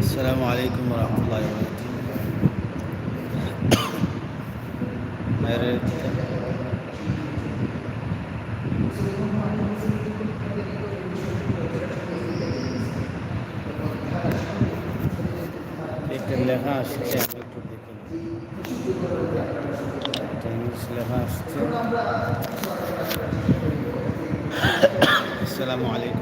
السلام عليكم ورحمة الله وبركاته मेरे একটা লেখা আসছে আমি একটু দেখে নিই। একটা ইংলিশ লেখা আসছে আসসালামু আলাইকুম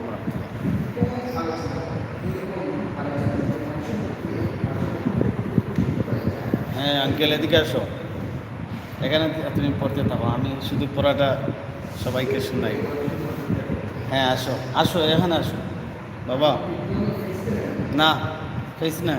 আঙ্কেল এদিকে আসো। এখানে তুমি পড়তে থাকো, আমি শুধু পড়াটা সবাইকে শুনাই। হ্যাঁ আসো। আসো, এখানে আসো। বাবা। না খেয়েছি না।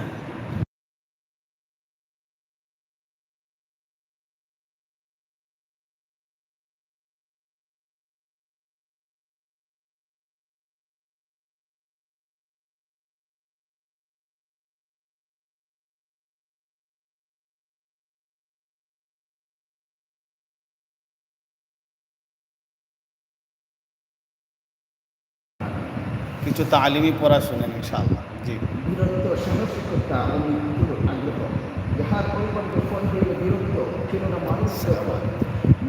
কিছু তালিমি পড়া শুনেন, ইনশাআল্লাহ। জি।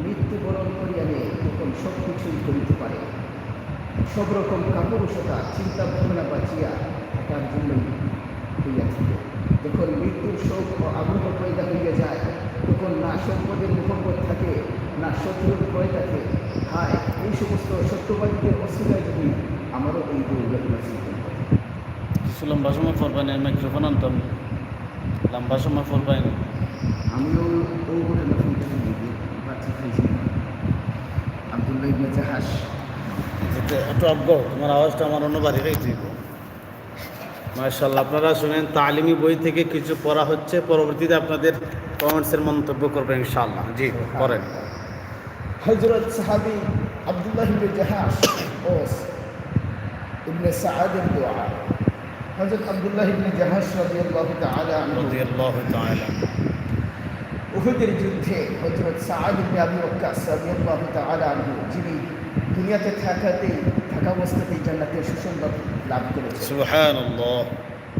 মৃত্যুবরণ সব করিতে পারে সব রকম কাপুরুষতা চিন্তা ভাবনা বাঁচিয়া থাকার জন্যই হইয়াছিল যখন মৃত্যুর শোক ও আগ্রহ পয়দা হইয়া যায়, তখন না সম্পদের মুখম্মত থাকে, না শত্রুর ভয় থাকে, হায়, এই সমস্ত সত্যবাদীদের অস্বীকার যদি আমারও এই কিছু লম্বা সময় পড়বেন এর মাইক্রোফোন আনতাম। লম্বা সময় পড়বেন আমিও ও ঘটনা শুনতে শুনি বাচ্চা খাইছি আবদুল্লাহ ইবনে এতে একটু অজ্ঞ তোমার আওয়াজটা আমার অন্য বাড়ি গেছে মার্শাল্লাহ আপনারা শুনেন তালিমি বই থেকে কিছু পড়া হচ্ছে। পরবর্তীতে আপনাদের কমেন্টসের মন্তব্য করবেন ইনশাআল্লাহ। জি করেন হজরত সাহাবি আবদুল্লাহ ও ইবনে সাআদের দোয়া। হজরত আবদুল্লাহ ইবনে জাহাজ রাদিয়াল্লাহু তাআলা রাদিয়াল্লাহু তাআলা। উহুদের যুদ্ধে হজরত সাআদ ইবনে আবি ওয়াক্কাস রাদিয়াল্লাহু তাআলা আনহু যিনি দুনিয়াতে থাকাতেই থাকা অবস্থাতেই জান্নাতের সুসংবাদ লাভ করেছেন। সুবহানাল্লাহ।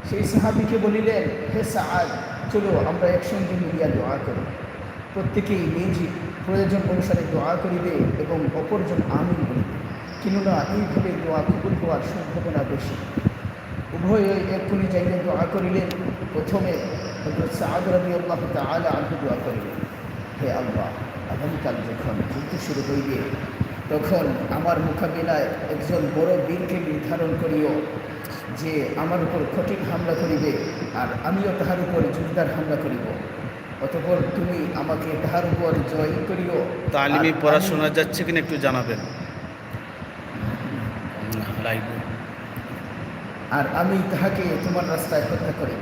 সেই সাহাবিকে বলিলেন হে সাআদ চলো আমরা একসঙ্গে মিলিয়া দোয়া করি। প্রত্যেকেই নিজ প্রয়োজন অনুসারে দোয়া করিবে এবং অপরজন আমিন বলিবে। কেননা এইভাবে দোয়া কবুল হওয়ার সম্ভাবনা বেশি। উভয়ে এক্ষুনি চাইলে দোয়া করিলেন। প্রথমে হজরত রবি আল্লাহ আনহু দোয়া করিলেন হে আল্লাহ আগামীকাল যখন যুদ্ধ শুরু হইবে তখন আমার মোকাবিলায় একজন বড় বীরকে নির্ধারণ করিও যে আমার উপর কঠিন হামলা করিবে আর আমিও তাহার উপর জোরদার হামলা করিব। অতপর তুমি আমাকে তাহার উপর জয় করিও তালিমি আর পড়া আমি- শোনা যাচ্ছে কিনা একটু জানাবেন। লাইভে আর আমি তাহাকে তোমার রাস্তায় হত্যা করিব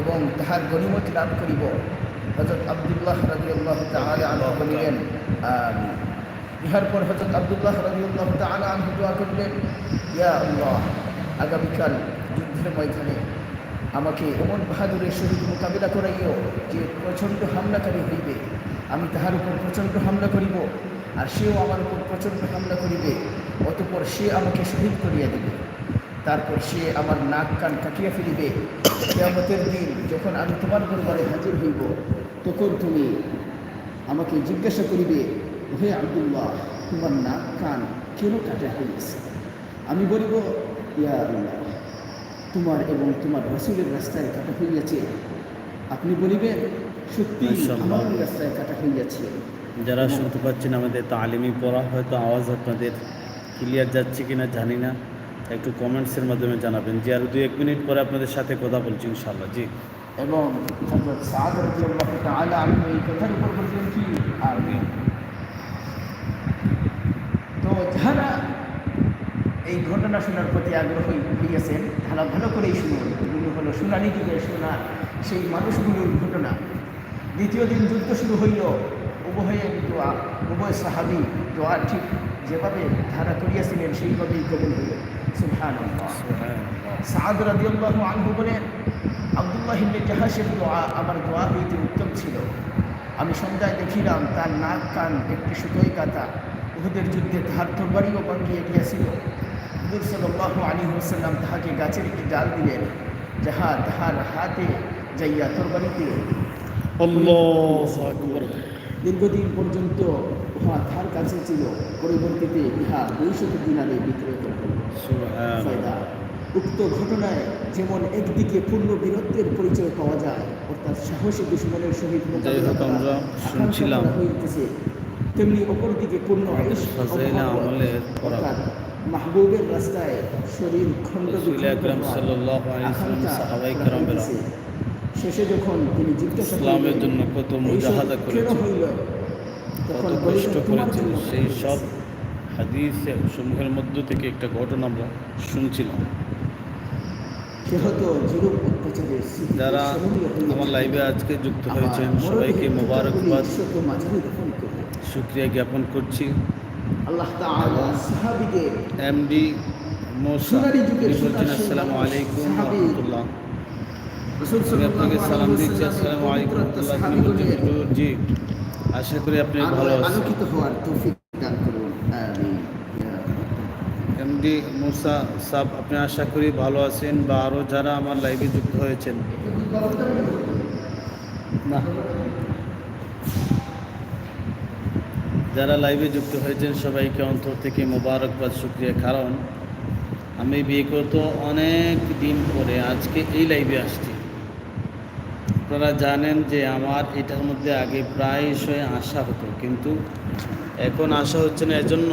এবং তাহার গণিমত লাভ করিব। হজরত আবদুল্লাহ রাজি আল্লাহ তাহলে আল্লাহ বলিলেন ইহার পর হজরত আবদুল্লাহ রাজি আল্লাহ তাহলে আনহু দোয়া করিলেন, ইয়া আল্লাহ, আগামীকাল যুদ্ধের ময়দানে আমাকে এমন বাহাদুরের সহিত মোকাবিলা করাইও যে প্রচণ্ড হামলাকারী হইবে। আমি তাহার উপর প্রচণ্ড হামলা করিব। আর সেও আমার উপর প্রচণ্ড হামলা করিবে অতপর সে আমাকে শহীদ করিয়া দিবে। তারপর সে আমার নাক কান কাটিয়া ফেলিবে। কেয়ামতের দিন যখন আমি তোমার দরবারে হাজির হইব তখন তুমি আমাকে জিজ্ঞাসা করিবে হে আব্দুল্লাহ তোমার নাক কান কেন কাটা হইয়াছে? আমি বলিব ইয়া আল্লাহ তোমার এবং তোমার রসুলের রাস্তায় কাটা হইয়াছে। আপনি বলিবেন সত্যি আমার রাস্তায় কাটা হইয়াছে। যারা শুনতে পাচ্ছেন আমাদের তালিমি পড়া, হয়তো আওয়াজ আপনাদের ক্লিয়ার যাচ্ছে কি না জানি না। একটু কমেন্টসের মাধ্যমে জানাবেন। যে আরও দু এক মিনিট পরে আপনাদের সাথে কথা বলছি ইনশাআল্লাহ। জি। এবং তো যারা এই ঘটনা শোনার প্রতি আগ্রহী হইয়াছেন, তারা ভালো করেই শুনুন। এগুলো হলো শুনানি যুগে শোনা, সেই মানুষগুলোর ঘটনা। দ্বিতীয় দিন যুদ্ধ শুরু হইল। উভয়ের দোয়া উভয় সাহাবি দোয়া ঠিক যেভাবে ধারা করিয়াছিলেন সেইভাবেই কবুল হইল। সুবহানাল্লাহ। সাদ আনহু বলেন আব্দুল্লাহ জাহাসের দোয়া আমার দোয়া হইতে উত্তম ছিল। আমি সন্ধ্যায় দেখিলাম তার নাক কান একটি সুতোই কাতা উহুদের যুদ্ধে তাহার তরবারিও ভাঙ্গিয়ে গিয়াছিল। হুজুর সাল্লাল্লাহু আলী হুসাল্লাম তাহাকে গাছের একটি ডাল দিলেন যাহা তাহার হাতে যাইয়া তরবারিতে দীর্ঘদিন পর্যন্ত উহা তাহার কাছে ছিল পরবর্তীতে ইহা দুইশত দিনারে বিক্রয় করা ফায়দা উক্ত ঘটনায় যেমন একদিকে পূর্ণ বীরত্বের পরিচয় পাওয়া যায় অর্থাৎ সাহসী দুশ্মনের সহিত শুনছিলাম। হইতেছে তেমনি অপরদিকে পূর্ণ। অর্থাৎ মাহবুবের রাস্তায় শরীর খণ্ড শেষে যখন তিনি জিজ্ঞাসা ইসলামের জন্য কত "এইসব মুজাহাদা করেছেন? কত কষ্ট করেছেন? সেই সব হাদিস সমূহের মধ্য থেকে একটা ঘটনা আমরা শুনছিলাম। যারা আমার লাইভে আজকে যুক্ত হয়েছেন সবাইকে মোবারকবাদ। শুক্রিয়া জ্ঞাপন করছি। এমডি মোসা আসসালামু আলাইকুম রহমতুল্লাহ। আপনাকে সালাম আলাইহি দিচ্ছি। ওয়াসাল্লামের আসসালামু আলাইকুম পবিত্রত্ব বলছেন জি। আশা করি আপনি ভালো আছেন। আলোকিত হওয়ার তৌফিক দান করুন। আমিন। এমডি মুসা সাহ আপনি আশা করি ভালো আছেন বা আরও যারা আমার লাইভে যুক্ত হয়েছেন। না। যারা লাইভে যুক্ত হয়েছেন সবাইকে অন্তর থেকে মোবারকবাদ শুক্রিয়া। কারণ আমি বিয়ে করতে অনেক দিন পরে আজকে এই লাইভে আসছি। আপনারা জানেন যে আমার এটার মধ্যে আগে প্রায়শই আশা হতো, কিন্তু এখন আশা হচ্ছে না। এজন্য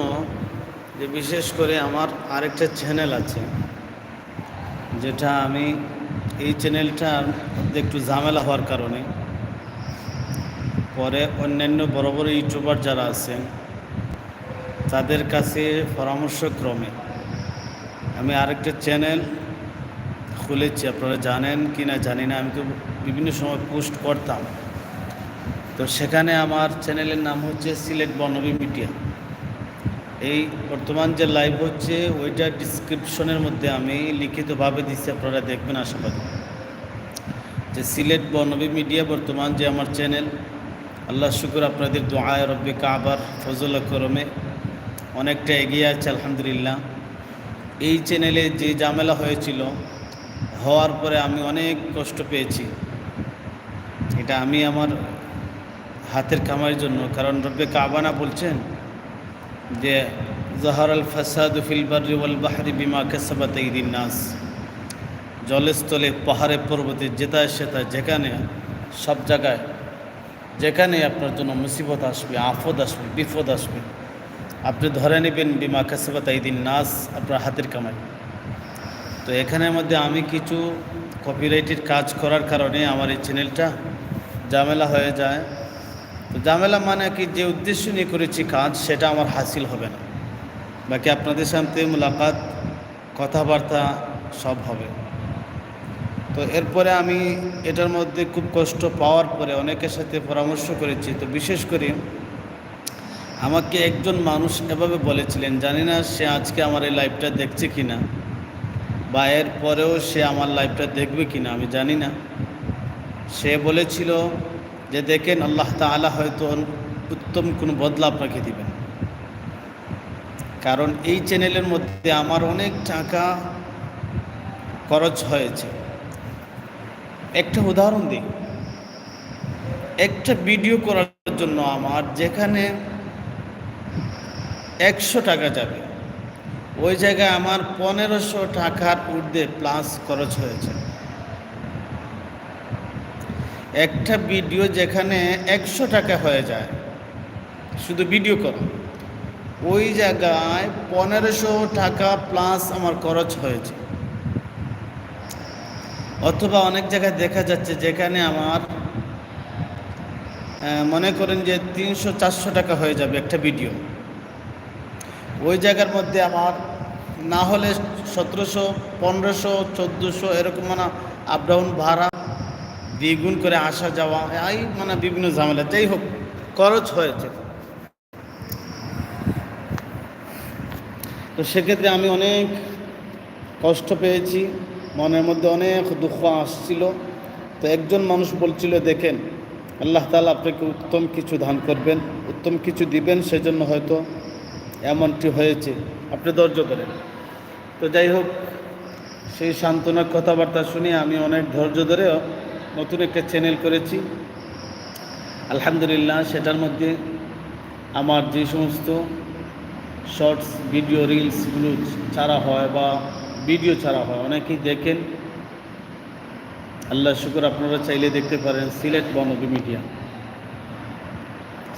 যে বিশেষ করে আমার আরেকটা চ্যানেল আছে, যেটা আমি এই চ্যানেলটার মধ্যে একটু ঝামেলা হওয়ার কারণে পরে অন্যান্য বড় বড় ইউটিউবার যারা আছেন, তাদের কাছে পরামর্শক্রমে আমি আরেকটা চ্যানেল খুলেছি, আপনারা জানেন কি না জানি না, আমি তো বিভিন্ন সময় পোস্ট করতাম। তো সেখানে আমার চ্যানেলের নাম হচ্ছে সিলেট বর্ণবী মিডিয়া। এই বর্তমান যে লাইভ হচ্ছে, ওইটা ডিসক্রিপশনের মধ্যে আমি লিখিতভাবে দিচ্ছি আপনারা দেখবেন আশাবাদী যে সিলেট বর্ণবী মিডিয়া বর্তমান যে আমার চ্যানেল, আল্লাহ শুকুর, আপনাদের দোয়ায় রব্বে কাবার ফজল করমে। অনেকটা এগিয়ে আছে, আলহামদুলিল্লাহ। এই চ্যানেলে যে ঝামেলা হয়েছিল হওয়ার পরে আমি অনেক কষ্ট পেয়েছি। এটা আমি আমার হাতের কামাইয়ের জন্য। কারণ রব্বে কাবানা বলছেন যে জাহার আল ফাসাদ ফিল ওয়াল বাহরি বিমা কেসাবাত ঈদিন নাস। জলস্থলে, পাহাড়ে, পর্বতে যেতায় সেতায় যেখানে, সব জায়গায়, যেখানে আপনার জন্য মুসিবত আসবে আফদ আসবে, বিপদ আসবে, আপনি ধরে নেবেন বিমা কাসবাত ঈদিন নাস আপনার হাতের কামাই। তো এখানের মধ্যে আমি কিছু কপিরাইটের কাজ করার কারণে আমার এই চ্যানেলটা ঝামেলা হয়ে যায়। তো ঝামেলা মানে কি? যে উদ্দেশ্য নিয়ে করেছি কাজ, সেটা আমার হাসিল হবে না। বাকি আপনাদের সাথে মোলাকাত, কথাবার্তা সব হবে। তো এরপরে আমি এটার মধ্যে খুব কষ্ট পাওয়ার পরে অনেকের সাথে পরামর্শ করেছি। তো বিশেষ করে আমাকে একজন মানুষ এভাবে বলেছিলেন, জানি না সে আজকে আমার এই লাইভটা দেখছে কি না বা এর পরেও সে আমার লাইফটা দেখবে কি না আমি জানি না। সে বলেছিল যে দেখেন আল্লাহ তাআলা হয়তো উত্তম কোনো বদলা আপনাকে দিবেন। কারণ এই চ্যানেলের মধ্যে আমার অনেক টাকা খরচ হয়েছে। একটা উদাহরণ দিই। একটা ভিডিও করার জন্য আমার যেখানে একশো টাকা যাবে ওই জায়গায় আমার পনেরোশো টাকার ঊর্ধ্বে প্লাস খরচ হয়েছে। একটা ভিডিও যেখানে একশো টাকা হয়ে যায়, শুধু ভিডিও করা। ওই জায়গায় পনেরোশো টাকা প্লাস আমার খরচ হয়েছে। অথবা অনেক জায়গায় দেখা যাচ্ছে যেখানে আমার মনে করেন যে তিনশো চারশো টাকা হয়ে যাবে একটা ভিডিও ওই জায়গার মধ্যে আমার না হলে সতেরোশো, পনেরোশো, চোদ্দোশো এরকম মানে আপ ডাউন ভাড়া দ্বিগুণ করে আসা যাওয়া, এই মানে বিভিন্ন ঝামেলা, যাই হোক, খরচ হয়েছে। তো সেক্ষেত্রে আমি অনেক কষ্ট পেয়েছি, মনের মধ্যে অনেক দুঃখ আসছিল। তো একজন মানুষ বলছিল, দেখেন, আল্লাহ তালা আপনাকে উত্তম কিছু দান করবেন, উত্তম কিছু দিবেন, সেজন্য হয়তো এমনটি হয়েছে। আপনি ধৈর্য করেন তো যাই হোক, সেই সান্ত্বনার কথাবার্তা শুনে আমি অনেক ধৈর্য ধরে নতুন একটা চ্যানেল করেছি। আলহামদুলিল্লাহ, সেটার মধ্যে আমার যে সমস্ত শর্টস ভিডিও রিলসগুলো ছাড়া হয় বা ভিডিও ছাড়া হয়, অনেকেই দেখেন। আল্লাহ শুক্র, আপনারা চাইলে দেখতে পারেন সিলেট বনবী মিডিয়া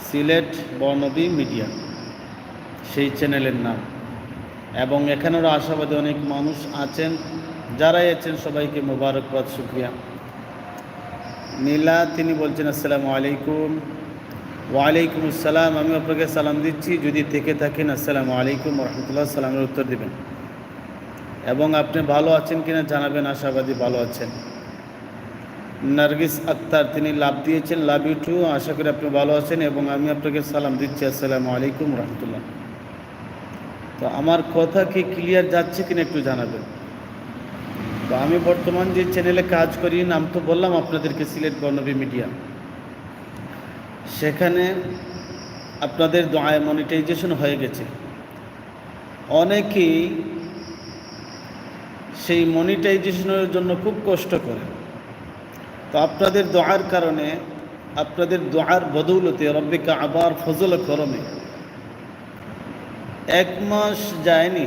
সিলেট বনবী মিডিয়া সেই চ্যানেলের নাম। এবং এখানেরও আশাবাদী অনেক মানুষ আছেন, যারাই আছেন, সবাইকে মোবারকবাদ, শুক্রিয়া। নীলা তিনি বলছেন, আসসালামু আলাইকুম। ওয়ালাইকুম আসসালাম। আমি আপনাকে সালাম দিচ্ছি। যদি থেকে থাকেন, আসসালামু আলাইকুম রহমতুল্লাহ সালামের উত্তর দেবেন। এবং আপনি ভালো আছেন কিনা জানাবেন, আশাবাদী ভালো আছেন। নার্গিস আক্তার, তিনি লাভ দিয়েছেন, লাভ ইউ টু। আশা করি আপনি ভালো আছেন এবং আমি আপনাকে সালাম দিচ্ছি। আসসালামু আলাইকুম রহমতুল্লাহ তো আমার কথা কি ক্লিয়ার যাচ্ছে কিনা একটু জানাবেন। তো আমি বর্তমান যে চ্যানেলে কাজ করি, নাম তো বললাম আপনাদেরকে সিলেট বর্ণবী মিডিয়া সেখানে আপনাদের দোয়ায় মনিটাইজেশন হয়ে গেছে। অনেকেই সেই মনিটাইজেশনের জন্য খুব কষ্ট করে। তো আপনাদের দোয়ার কারণে, আপনাদের দোয়ার বদৌলতে রব্বিকা আবার ফজল করমে এক মাস যায়নি।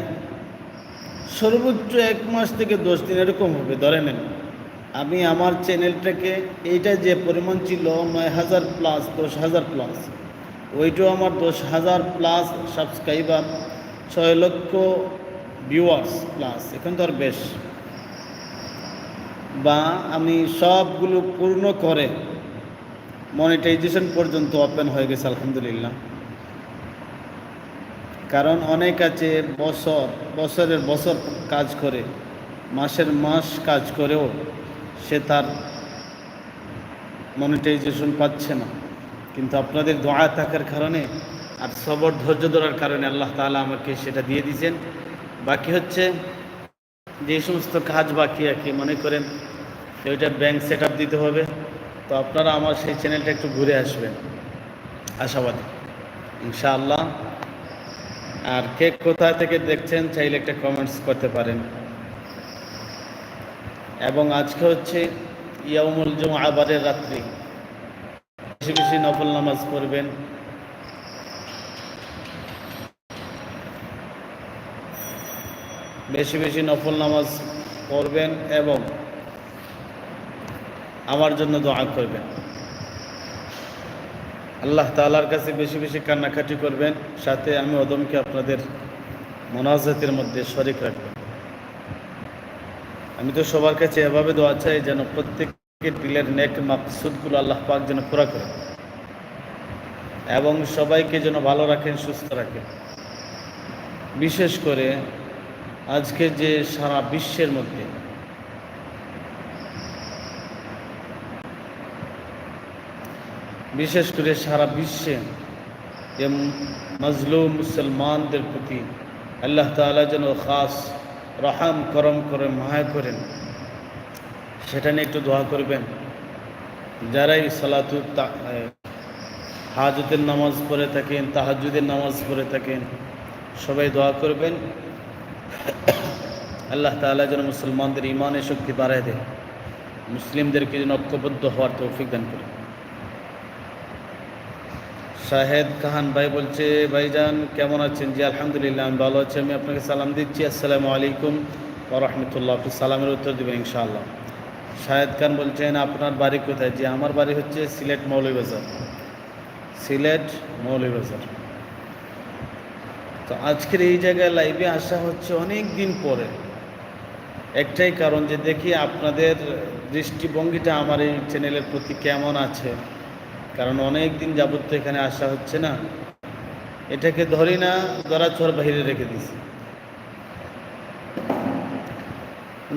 সর্বোচ্চ এক মাস থেকে দশ দিন এরকম হবে, ধরে নেন। আমি আমার চ্যানেলটাকে, এইটা যে পরিমাণ ছিল নয় হাজার প্লাস দশ হাজার প্লাস ওইটাও আমার দশ হাজার প্লাস সাবস্ক্রাইবার ছয় লক্ষ ভিউয়ার্স প্লাস এখন তো আর বেশ। বা আমি সবগুলো পূর্ণ করে মনিটাইজেশন পর্যন্ত ওপেন হয়ে গেছে, আলহামদুলিল্লাহ। কারণ অনেক আছে বছর, বছরের বছর কাজ করে, মাসের মাস কাজ করেও সে তার মনিটাইজেশন পাচ্ছে না। কিন্তু আপনাদের দোয়া থাকার কারণে আর সবর ধৈর্য ধরার কারণে আল্লাহ তাআলা আমাকে সেটা দিয়ে দিয়েছেন। বাকি হচ্ছে যে সমস্ত কাজ বাকি আর কি মনে করেন ওইটা ব্যাংক সেট দিতে হবে। তো আপনারা আমার সেই চ্যানেলটা একটু ঘুরে আসবেন। আশাবাদী। ইনশাআল্লাহ আর কে কোথা থেকে দেখছেন চাইলে একটা কমেন্টস করতে পারেন। এবং আজকে হচ্ছে ইয়ামুল জুমা আবারের রাত্রি। বেশি বেশি নফল নামাজ পড়বেন। বেশি বেশি নফল নামাজ পড়বেন এবং আমার জন্য দোয়া করবেন। আল্লাহ তালার কাছে বেশি বেশি কান্নাকাটি করবেন, সাথে আমি অদমকে আপনাদের মোনাজাতের মধ্যে শরিক রাখবেন আমি তো সবার কাছে এভাবে দোয়া চাই যেন প্রত্যেকের দিলের নেক মাকসুদগুলো আল্লাহ পাক যেন পুরা করেন এবং সবাইকে যেন ভালো রাখেন, সুস্থ রাখেন। বিশেষ করে আজকে যে সারা বিশ্বের মধ্যে বিশেষ করে সারা বিশ্বে যে মজলুম মুসলমানদের প্রতি আল্লাহ তাআলা যেন খাস রহাম, করম করে, মায়া করেন। সেটা নিয়ে একটু দোয়া করবেন। যারাই সালাতু হাজতের নামাজ পড়ে থাকেন তাহাজুদের নামাজ পড়ে থাকেন, সবাই দোয়া করবেন। আল্লাহ তাআলা যেন মুসলমানদের ইমানের শক্তি বাড়ায় দেয়। মুসলিমদেরকে যেন ঐক্যবদ্ধ হওয়ার তৌফিক দান করে শাহেদ কাহান ভাই বলছে, ভাইজান, কেমন আছেন? জি, আলহামদুলিল্লাহ, আমি ভালো আছি। আমি আপনাকে সালাম দিচ্ছি। আসসালামু আলাইকুম রহমতুল্লাহ। আপনি সালামের উত্তর দেবেন, ইনশাআল্লাহ। শাহেদ খান বলছেন, আপনার বাড়ি কোথায়? জি, আমার বাড়ি হচ্ছে সিলেট মৌলভীবাজার। সিলেট মৌলভীবাজার। তো আজকের এই জায়গায় লাইভে আসা হচ্ছে অনেক দিন পরে। একটাই কারণ যে, দেখি আপনাদের দৃষ্টিভঙ্গিটা আমার এই চ্যানেলের প্রতি কেমন আছে? কারণ অনেক দিন যাবত তো এখানে আসা হচ্ছে না। এটাকে ধরি না দরাচর বাহিরে রেখে দিছি।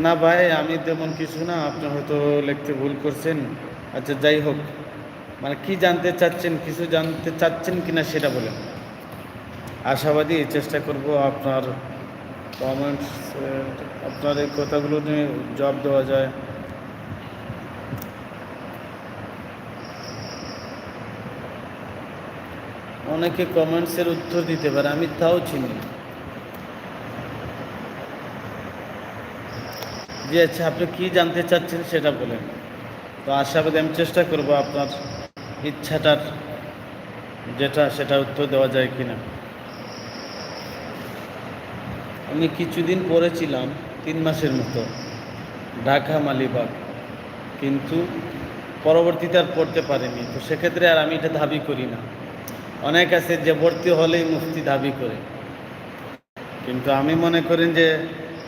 না ভাই, আমি তেমন কিছু না, আপনি হয়তো লিখতে ভুল করছেন। আচ্ছা যাই হোক। মানে কি জানতে চাচ্ছেন, কিছু জানতে চাচ্ছেন কিনা সেটা বলেন। আশাবাদী, চেষ্টা করব আপনার কমেন্টস আপনার এই কথাগুলো নিয়ে জবাব দেওয়া যায়। অনেকে কমেন্টসের উত্তর দিতে পারে, আমি তাও চিনি। জি আচ্ছা আপনি কি জানতে চাচ্ছেন সেটা বলেন। তো আশাবাদী, আমি চেষ্টা করব আপনার ইচ্ছাটার যেটা সেটা উত্তর দেওয়া যায় কিনা। আমি কিছুদিন পড়েছিলাম তিন মাসের মতো, ঢাকা মালিবাগ। কিন্তু পরবর্তীতে আর পড়তে পারিনি, তো সেক্ষেত্রে আর আমি এটা দাবি করি না। অনেক আছে যে ভর্তি হলেই মুফতি দাবি করে। কিন্তু আমি মনে করি যে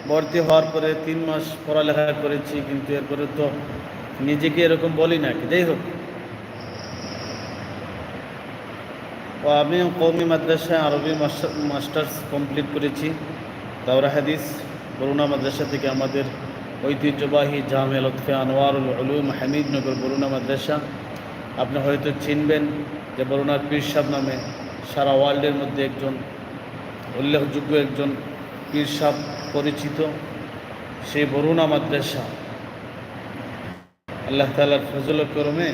ভর্তি হওয়ার পরে তিন মাস পড়ালেখা করেছি, কিন্তু এরপরে তো নিজেকে এরকম বলি না কি। যাই হোক। ও আমি কৌমি মাদ্রাসায় আরবি মাস্টার মাস্টার্স কমপ্লিট করেছি। দাওরা হাদিস বরুণা মাদ্রাসা থেকে আমাদের ঐতিহ্যবাহী জামে লতফে আনোয়ারুল উলুম হামিদনগর বরুণা মাদ্রাসা। আপনি হয়তো চিনবেন যে বরুণার পীর সাহ নামে সারা ওয়ার্ল্ডের মধ্যে একজন, উল্লেখযোগ্য একজন পীর সাহ পরিচিত। সেই বরুণা মাদ্রাসা আল্লাহ তালার ফজল করমে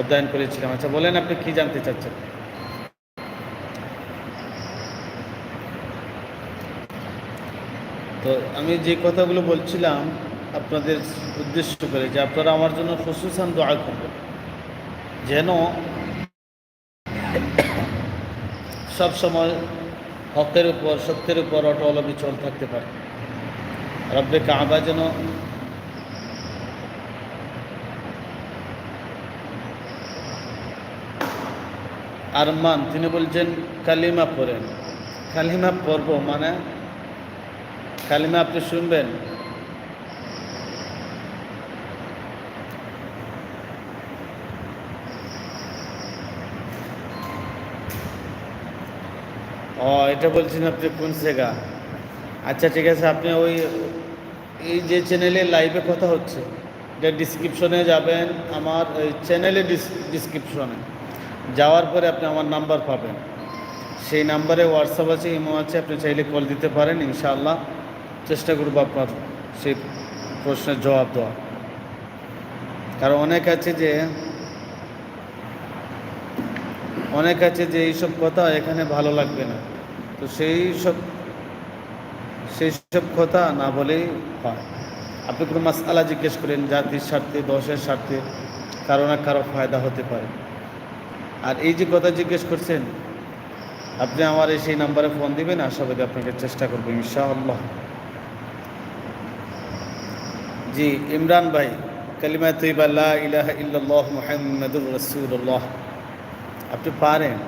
অধ্যয়ন করেছিলাম আচ্ছা বলেন আপনি কি জানতে চাচ্ছেন? তো আমি যে কথাগুলো বলছিলাম আপনাদের উদ্দেশ্য করে যে আপনারা আমার জন্য খসুসান দোয়া করবেন। যেন সব সময় হকের উপর, সত্যের উপর অটল বিচল থাকতে পারে। রব্বে কাবা যেন আরমান, তিনি বলছেন কালিমা পড়েন। কালিমা পড়ব মানে কালিমা আপনি শুনবেন। ও, এটা বলছেন আপনি কোন সেগা? আচ্ছা ঠিক আছে, আপনি ওই, এই যে চ্যানেলে লাইভে কথা হচ্ছে, এটা ডিসক্রিপশনে যাবেন, আমার ওই চ্যানেলে ডিসক্রিপশনে যাওয়ার পরে আপনি আমার নাম্বার পাবেন। সেই নাম্বারে হোয়াটসঅ্যাপ আছে ইমো আছে, আপনি চাইলে কল দিতে পারেন, ইনশাআল্লাহ। চেষ্টা করব আপনার সেই প্রশ্নের জবাব দেওয়া কারণ অনেক আছে যে, অনেক আছে যে এইসব কথা এখানে ভালো লাগবে না। তো সেই সব সেই সব কথা না বলেই হয়। আপনি কোনো মাসালা জিজ্ঞেস করেন, জাতির স্বার্থে, দশের স্বার্থে, কারও না কারও ফায়দা হতে পারে। আর এই যে কথা জিজ্ঞেস করছেন, আপনি আমার এই সেই নাম্বারে ফোন দিবেন আশাবাদী আপনাকে চেষ্টা করব, ইনশাআল্লাহ। জি, ইমরান ভাই কালিমা তৈবা ইলাহা ইল্লাল্লাহ মুহাম্মাদুর রাসূলুল্লাহ। আপনি পারেন।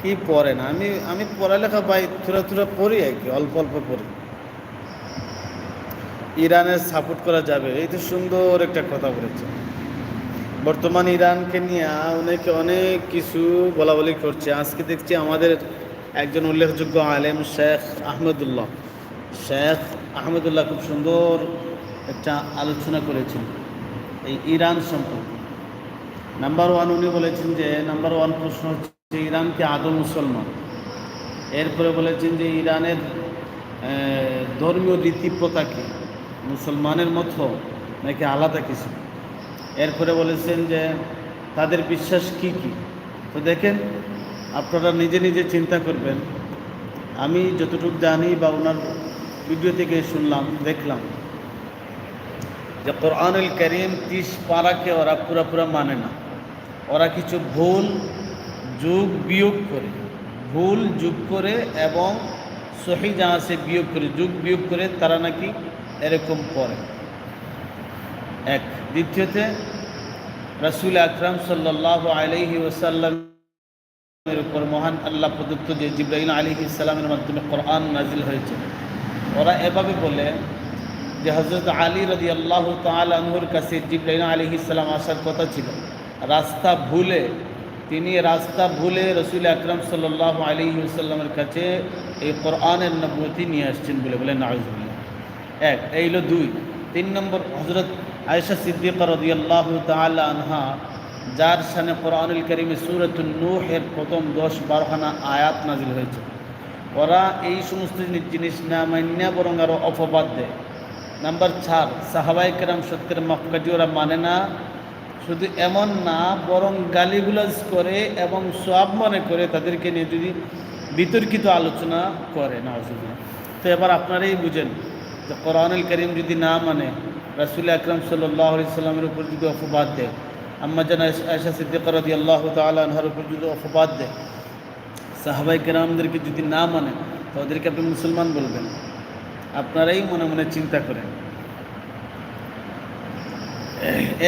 কি পড়েন আমি আমি পড়ালেখা পাই থোড়া থোড়া পড়ি আর কি, অল্প অল্প পড়ি। ইরানের সাপোর্ট করা যাবে, এই তো সুন্দর একটা কথা বলেছে বর্তমান ইরানকে নিয়ে অনেকে অনেক কিছু বলা বলি করছে। আজকে দেখছি আমাদের একজন উল্লেখযোগ্য আলেম শেখ আহমেদুল্লাহ। শেখ আহমেদুল্লাহ খুব সুন্দর একটা আলোচনা করেছেন এই ইরান সম্পর্কে। নাম্বার ওয়ান উনি বলেছেন যে নাম্বার ওয়ান প্রশ্ন হচ্ছে ইরান কি আদৌ মুসলমান। এরপরে বলেছেন যে ইরানের ধর্মীয় রীতি প্রথা কি? মুসলমানের মতো নাকি আলাদা কিছু? এরপরে বলেছেন যে তাদের বিশ্বাস কি কি? তো দেখেন, আপনারা নিজে নিজে চিন্তা করবেন। আমি যতটুকু জানি বা ওনার ভিডিও থেকে শুনলাম, দেখলাম যে কোরআনুল করিম তিস পারাকে ওরা পুরা পুরা মানে না। ওরা কিছু ভুল যোগ বিয়োগ করে, ভুল যোগ করে এবং সহি আছে বিয়োগ করে, যোগ বিয়োগ করে, তারা নাকি এরকম পড়ে এক। দ্বিতীয়তে, রসুল আকরাম সাল্লাহ আলহি ওসাল্লামের উপর মহান আল্লাহ প্রদত্ত যে জিব্রাহিম আলী ইসলামের মাধ্যমে কোরআন নাজিল হয়েছে, ওরা এভাবে বলে যে হজরত আলী রদি আল্লাহ তালহুর কাছে জিব্রাহিম আলী ইসলাম আসার কথা ছিল। রাস্তা ভুলে তিনি রাস্তা ভুলে রসুল আকরাম সাল্লাহ আলী সাল্লামের কাছে এই কোরআনের নবতি নিয়ে আসছেন বলে বলে নাজুল্লাহ এক, এই হলো দুই। তিন নম্বর হজরত আয়েশা সিদ্দিকা রদিয়াল্লাহ তাআলা আনহা, যার সানে কোরআনুল করিমে সুরতুল নূহের প্রথম দশ বারোখানা আয়াত নাজিল হয়েছে। ওরা এই সমস্ত জিনিস- জিনিস না মান্যা বরং আরও অপবাদ দেয়। নাম্বার চার সাহাবাই কেরাম সত্যের মক্কাটি ওরা মানে না। শুধু এমন না, বরং গালিগুলাজ করে এবং সব মনে করে তাদেরকে নিয়ে যদি বিতর্কিত আলোচনা করে না তো এবার আপনারাই বুঝেন যে কোরআনুল করিম যদি না মানে রাসুল আকরম সাল্লাহ সাল্লামের উপর যদি অপবাদ দেয়, আম্মা জান আয়সা সিদ্দিক রাদি আল্লাহ তালাহার উপর যদি অপবাদ দেয় সাহাবাই কেরামদেরকে যদি না মানে তো ওদেরকে আপনি মুসলমান বলবেন। আপনারাই মনে মনে চিন্তা করেন।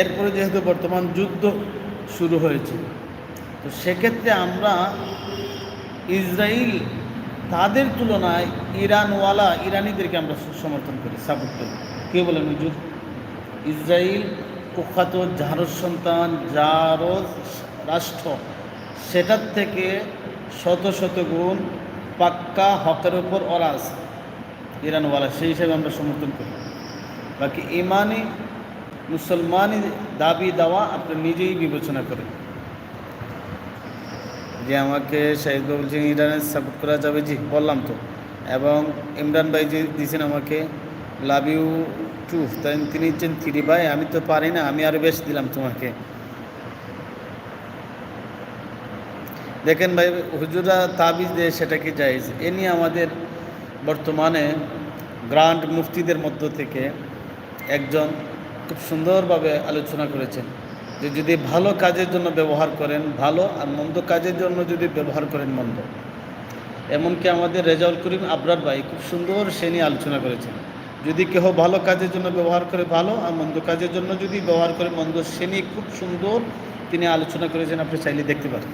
এরপরে যেহেতু বর্তমান যুদ্ধ শুরু হয়েছে, তো সেক্ষেত্রে আমরা ইসরায়েল তাদের তুলনায় ইরানওয়ালা ইরানিদেরকে আমরা সমর্থন করি সাপোর্ট করি। কে বলেন হুজুর ইসরায়েল কুখ্যাত জারজ সন্তান জারজ রাষ্ট্র, সেটার থেকে শত শত গুণ পাক্কা হকের ওপর আছে। ইরানওয়ালা, সেই হিসাবে আমরা সমর্থন করি। বাকি ইমানি মুসলমানি দাবি দেওয়া আপনি নিজেই বিবেচনা করেন। যে আমাকে শাহিদ বলছেন ইরানের সাপোর্ট করা যাবে, জি, বললাম তো। এবং ইমরান ভাই যে দিয়েছেন আমাকে লাভ ইউ টু তাই তিনি দিচ্ছেন থ্রি ভাই, আমি তো পারি না, আমি আরও বেশ দিলাম তোমাকে। দেখেন ভাই হুজুরা তাবিজ দেয় সেটা কি জায়েজ। এ নিয়ে আমাদের বর্তমানে গ্রান্ড মুফতিদের মধ্য থেকে একজন খুব সুন্দরভাবে আলোচনা করেছেন যে যদি ভালো কাজের জন্য ব্যবহার করেন, ভালো আর মন্দ কাজের জন্য যদি ব্যবহার করেন মন্দ। এমনকি আমাদের রেজাউল করিম আবরার ভাই খুব সুন্দর সে নিয়ে আলোচনা করেছেন। যদি কেহ ভালো কাজের জন্য ব্যবহার করে ভালো আর মন্দ কাজের জন্য যদি ব্যবহার করে মন্দ, সে নিয়ে খুব সুন্দর তিনি আলোচনা করেছেন, আপনি চাইলে দেখতে পারেন।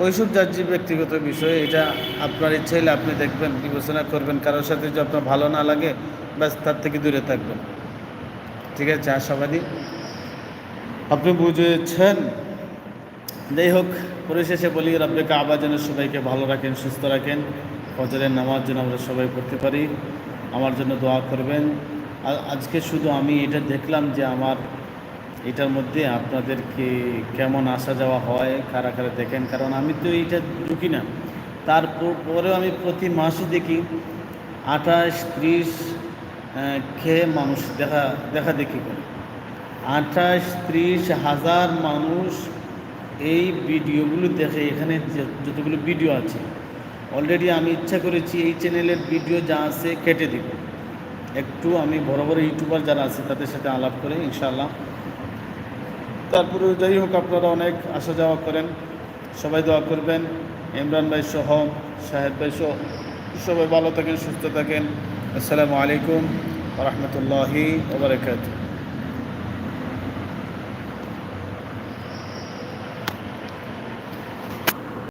ওইসব যার ব্যক্তিগত বিষয়, এটা আপনার ইচ্ছে হলে আপনি দেখবেন, বিবেচনা করবেন, কারোর সাথে যদি আপনার ভালো না লাগে, ব্যাস তার থেকে দূরে থাকবেন। ঠিক আছে, আশাবাদী। আপনি বুঝেছেন? যাই হোক, পরিশেষে বলি, রব্বে আবার যেন সবাইকে ভালো রাখেন, সুস্থ রাখেন। ফজরের নামাজ যেন আমরা সবাই পড়তে পারি। আমার জন্য দোয়া করবেন। আজকে শুধু আমি এটা দেখলাম যে আমার এটার মধ্যে আপনাদেরকে কেমন আসা যাওয়া হয়, কারা কারা দেখেন? কারণ আমি তো এইটা ঢুকি না। তারপরেও আমি প্রতি মাসে দেখি, আঠাশ, ত্রিশ খেয়ে মানুষ দেখা দেখা দেখি করে। আঠাশ, ত্রিশ হাজার মানুষ এই ভিডিওগুলো দেখে, এখানে যতগুলো ভিডিও আছে। অলরেডি আমি ইচ্ছা করেছি এই চ্যানেলের ভিডিও যা আছে কেটে দিব। একটু আমি বড় বড় ইউটিউবার যারা আছে, তাদের সাথে আলাপ করে, ইনশাআল্লাহ তারপরে যাই হোক, আপনারা অনেক আসা যাওয়া করেন। সবাই দোয়া করবেন। ইমরান ভাই সহ সাহেব ভাই সহ, সবাই ভালো থাকেন, সুস্থ থাকেন। আসসালামু আলাইকুম রহমতুল্লাহি ওবরাকাতুহ